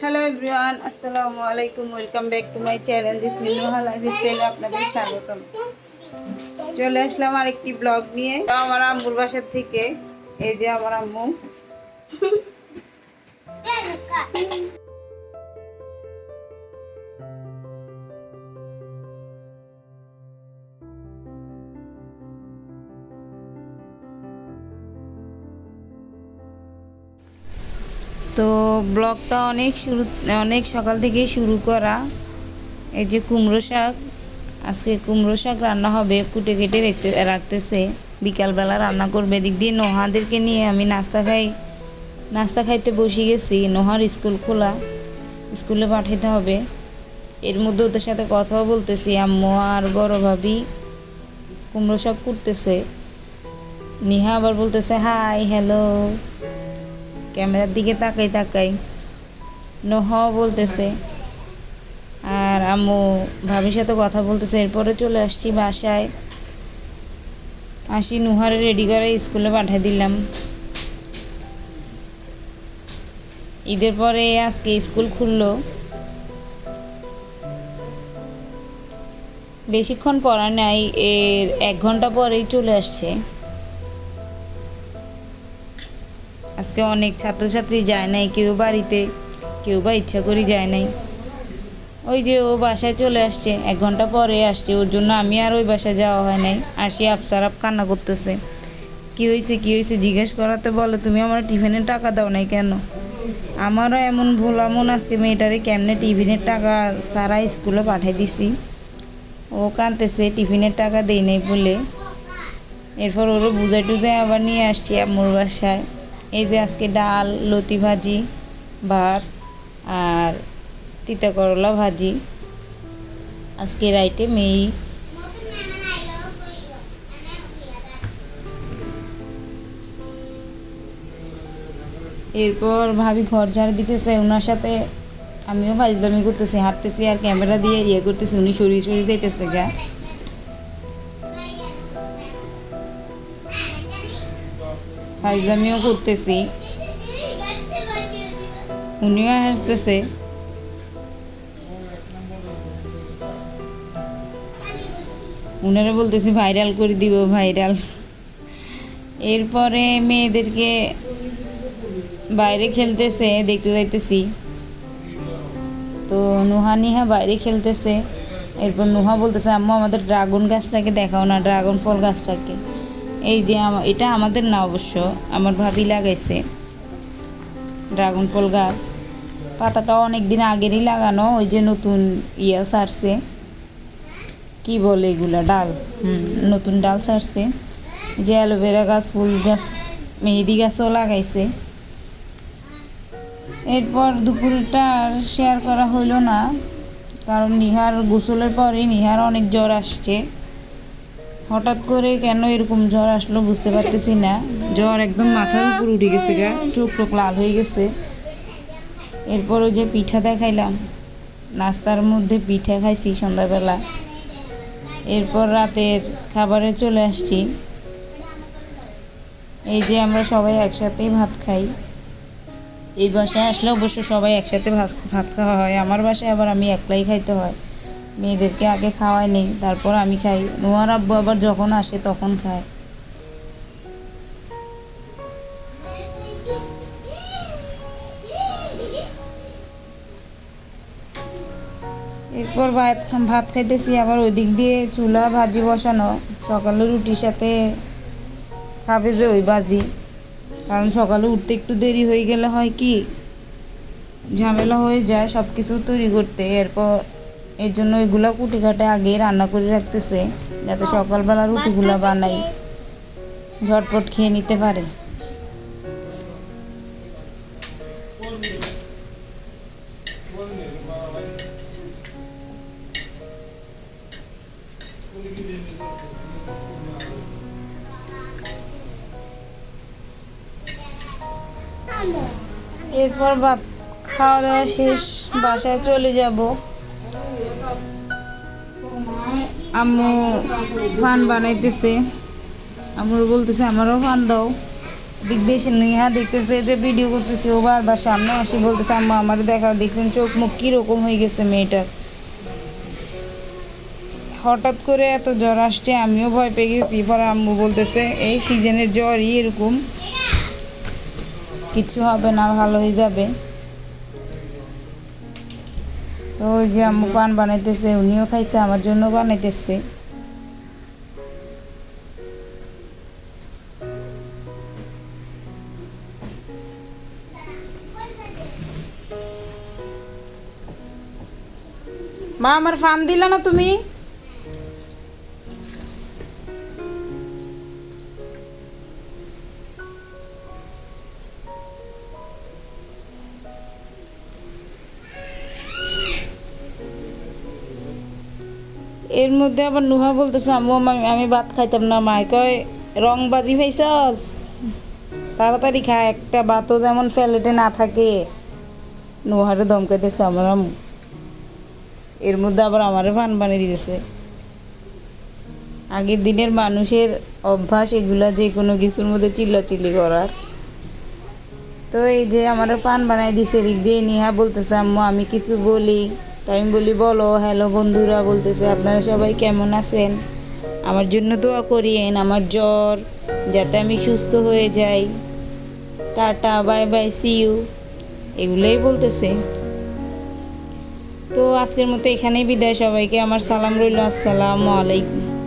Hello everyone আসসালামু আলাইকুম welcome back to my channel this Minuha life স্টাইলে আপনাদের স্বাগতম। চলে আসলাম আরেকটি ব্লগ নিয়ে। আমার আম্মুর বাসার থেকে এই যে আমার আম্মু। তো ব্লগটা অনেক শুরু, অনেক সকাল থেকেই শুরু করা। এই যে কুমড়ো শাক, আজকে কুমড়ো শাক রান্না হবে, কুটে কেটে রেখতে, রাখতেছে। বিকালবেলা রান্না করবে, এদিক দিয়ে নোহাদেরকে নিয়ে আমি নাস্তা খাই। নাস্তা খাইতে বসে গেছি, নোহার স্কুল খোলা, স্কুলে পাঠাতে হবে। এর মধ্যে ওদের সাথে কথাও বলতেছি, আম্মু আর বড় ভাবি কুমড়ো শাক করতেছে নিহা আবার বলতেছে, হাই, হ্যালো। ক্যামেরার দিকে তাকাই তাকাই নহ বলতেছে, আর আম্মু ভাবির সাথে কথা বলতেছে, এরপরে চলে আসছি বাসায়। আসি নুহারে রেডি করে স্কুলে পাঠিয়ে দিলাম। ঈদের পরে আজকে স্কুল খুললো। বেশিক্ষণ পড়া নাই, এর এক ঘণ্টা পরেই চলে আসছে। আজকে অনেক ছাত্রছাত্রী যায় নাই, কেউ বাড়িতে, কেউ বা ইচ্ছা করি যায় নাই। ওই যে ও বাসায় চলে আসছে, এক ঘণ্টা পরে আসছে, ওর জন্য আমি আর ওই বাসায় যাওয়া হয় নাই। আসি আফসার আপ কান্না করতেছে। কি হয়েছে কি হয়েছে জিজ্ঞেস করাতে বলে, তুমি আমার টিফিনের টাকা দাও নাই কেন? আমারও এমন ভুল এমন আজকে মেয়েটারে কেমনে টিফিনের টাকা সারা স্কুলে পাঠিয়ে দিছি? ও কাঁদতেছে, টিফিনের টাকা দেই নাই বলে। এরপর ওরও বুঝাই টুজাই আবার নিয়ে আসছি আম্মুর বাসায়। এই যে আজকে ডাল, লতি ভাজি, ভাত আর তিতা করলা ভাজি। আজকের আইটেম এই এরপর ভাবি ঘর ঝাড় দিতেছে ওনার সাথে আমিও ফাজলামি করতেছি, হাঁটতেছি আর ক্যামেরা দিয়ে ইয়ে করতেছি, উনি সরিয়ে সরিয়ে যাইতেছে গা। ফাজলামিও করতেছি। উনিও হাসতেছে। উনারা বলতেছি, ভাইরাল করে দিব, ভাইরাল। এরপরে মেয়েদেরকে বাইরে খেলতেছে, দেখতে যাইতেছি। তো নুহা, নিহা বাইরে খেলতেছে। এরপর নুহা বলতেছে, আম্মু, আমাদের ড্রাগন গাছটাকে দেখাও না, ড্রাগন ফল গাছটাকে। এই যে এটা আমাদের না অবশ্য, আমার ভাবি লাগাইছে। ড্রাগন ফল গাছ। পাতাটা অনেক দিন আগেরই লাগানো, ওই যে নতুন ইয়া সারছে। কি বলে এগুলা? ডাল। হুম, নতুন ডাল সারছে। যে অ্যালোভেরা গাছ, ফুল গাছ, মেহেদি গাছও লাগাইছে। এরপর দুপুরটা আর শেয়ার করা হইল না, কারণ নিহার গোসলের পরে নিহার অনেক জ্বর আসছে। হঠাৎ করে কেন এরকম জ্বর আসলো বুঝতে পারতেছি না। জ্বর একদম মাথার উপর উঠে গেছে গা, চোখ টোক লাল হয়ে গেছে। এরপর ওই যে পিঠা দেখাইলাম, নাস্তার মধ্যে পিঠা খাইছি সন্ধ্যাবেলা। এরপর রাতের খাবারে চলে আসছি। এই যে আমরা সবাই একসাথেই ভাত খাই। এই বাসায় আসলে অবশ্য সবাই একসাথে ভাত ভাত খাওয়া হয়, আমার বাসায় আবার আমি একলাই খাইতে হয়। মেয়েদেরকে আগে খাওয়াই নেই, তারপর আমি খাই। নোয়ার আব্বু আবার যখন আসে তখন খায়। এরপর ভাত ভাত খাইতেছি, আবার ওই দিক দিয়ে চুলা, ভাজি বসানো। সকালে রুটির সাথে খাবে যে ওই ভাজি। কারণ সকালে উঠতে একটু দেরি হয়ে গেলে হয় কি? ঝামেলা হয়ে যায় সব কিছু তৈরি করতে। এরপর এর জন্য ওইগুলো কুটি কাটে আগে রান্না করে রাখতেছে, যাতে সকালবেলা রুটিগুলো বানাই ঝটপট খেয়ে নিতে পারে। এরপর ভাত খাওয়া দাওয়া শেষ, বাসায় চলে যাব। আম্মু ফান বানাইতেছে। আম্মুর বলতেছে, আমারও ফান দাও। দিক সে নেহা দেখতেছে যে ভিডিও করতেছে, ও বারবার সামনে আসে, বলতেছে, আম্মা আমার দেখা দেখছেন চোখ মুখ কীরকম হয়ে গেছে মেয়েটার? হঠাৎ করে এত জ্বর আসছে, আমিও ভয় পেয়ে গেছি। পরে আম্মু বলতেছে, এই সিজনের জ্বরই এরকম। কিছু হবে না, ভালো হয়ে যাবে। তো ওই যে আম্মু পান বানাইতেছে, উনিও খাইছে, আমার জন্য বানাইতেছে। মা, আমার ফান দিলা না তুমি? এর মধ্যে আবার নুহা বলতেছে, আম্মু, আমি ভাত খাইতাম না, মায় কয় রং বাজি খাইছস? তাড়াতাড়ি খা, একটা ভাতও যেমন ফ্যালেটে না থাকে। নুহারে দমকাইতেছে আমার এর মধ্যে আবার আমারে পান বানিয়ে দিতেছে। আগের দিনের মানুষের অভ্যাস এগুলা যে কোনো কিছুর মধ্যে চিল্লাচিল্লি করার। তো এই যে আমার পান বানাই দিছে, এদিক দিয়ে নিহা বলতেছে, আম্মু, আমি কিছু বলি। তাই আমি বলি, বলো হ্যালো বন্ধুরা, বলতেছে, আপনারা সবাই কেমন আছেন? আমার জন্য দোয়া করিয়েন আমার জ্বর, যাতে আমি সুস্থ হয়ে যাই। Tata, bye bye see you এগুলোই বলতেছে। তো আজকের মতো এখানেই বিদায়। সবাইকে আমার সালাম রইল, আসসালামু আলাইকুম।